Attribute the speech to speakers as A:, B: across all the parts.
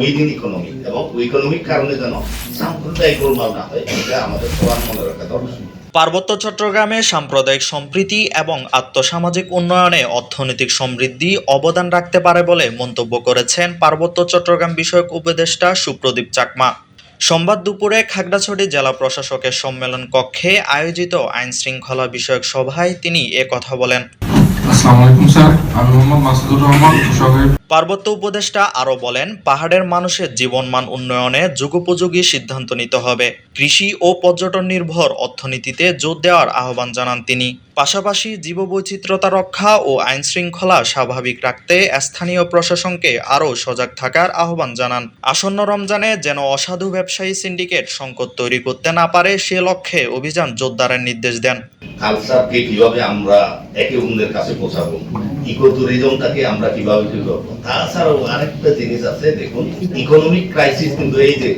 A: Within economic এবং economic কারণে যেন সাম্প্রদায়িক গোলমাল না হয়, এটা আমাদের সবার মনে রাখা দরকার।
B: পার্বত্য চট্টগ্রামে সাম্প্রদায়িক সম্প্রীতি এবং আত্মসামাজিক উন্নয়নে অর্থনৈতিক সমৃদ্ধি অবদান রাখতে পারে বলে মন্তব্য করেছেন পার্বত্য চট্টগ্রাম বিষয়ক উপদেষ্টা সুপ্রদীপ চাকমা। সোমবার দুপুরে খাগড়াছড়ি জেলা প্রশাসকের সম্মেলন কক্ষে আয়োজিত আইন শৃঙ্খলা বিষয়ক সভায় তিনি কথা বলেন। পার্বত্য উপদেষ্টা আরও বলেন, পাহাড়ের মানুষের জীবনমান উন্নয়নে যুগোপযোগী সিদ্ধান্ত নিতে হবে। কৃষি ও পর্যটন নির্ভর অর্থনীতিতে জোর দেওয়ার আহ্বান জানান তিনি। পাশাপাশি জীববৈচিত্র্যতা রক্ষা ও আইন শৃঙ্খলা স্বাভাবিক রাখতে স্থানীয় প্রশাসনকে আরও সজাগ থাকার আহ্বান জানান। আসন্ন রমজানে যেন অসাধু ব্যবসায়ী সিন্ডিকেট সংকট তৈরি করতে না পারে, সে লক্ষ্যে অভিযান জোরদারের নির্দেশ দেন।
A: কালচারকে কীভাবে আমরা একে অন্যের কাছে পৌঁছাবো? ইকো ট্যুরিজমটাকে আমরা কীভাবে করব? তাছাড়াও আরেকটা জিনিস আছে, দেখুন ইকোনমিক ক্রাইসিস কিন্তু এই যে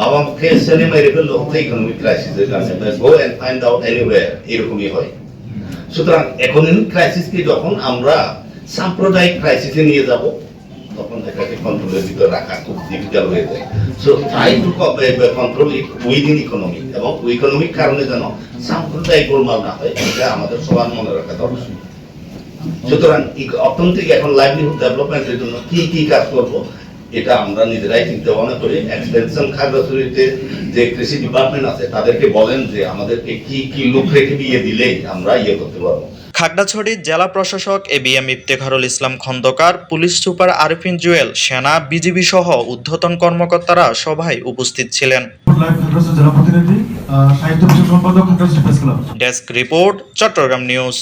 A: বাবা মুখে ছেলে ফেলল ইকোনমিক ক্রাইসিসের কাছে go and find out anywhere এরকমই হয়। সুতরাং ইকোনমিক ক্রাইসিসকে যখন আমরা সাম্প্রদায়িক ক্রাইসিসে নিয়ে যাব কন্ট্রোলের ভিতরে রাখা খুব ডিফিকাল্ট হয়ে যায়। So try to control it within economic এবং ইকোনমিক কারণে যেন সাম্প্রদায়িক গোলমাল না হয়, এটা আমাদের সবার মনে রাখা দরকার। সুতরাং অর্থনৈতিক এখন লাইভলিহুড ডেভেলপমেন্টের জন্য কি কি কাজ করব, এটা আমরা নিজেরাই চিন্তা ভাবনা করি এক্সটেনশন খাগড়াছড়িতে যে কৃষি ডিপার্টমেন্ট আছে, তাদেরকে বলেন যে আমাদেরকে কি কি লোক রেখে দিয়ে দিলেই আমরা ইয়ে করতে পারব।
B: খাগড়াছড়ির জেলা প্রশাসক A B M Iftekharul Islam Khandakar police super Arifin Jewel সেনা বিজিবি সহ ঊর্ধ্বতন কর্মকর্তারা সভায় উপস্থিত ছিলেন।
C: Khagrachari Khagrachari
B: desk report Chattogram news.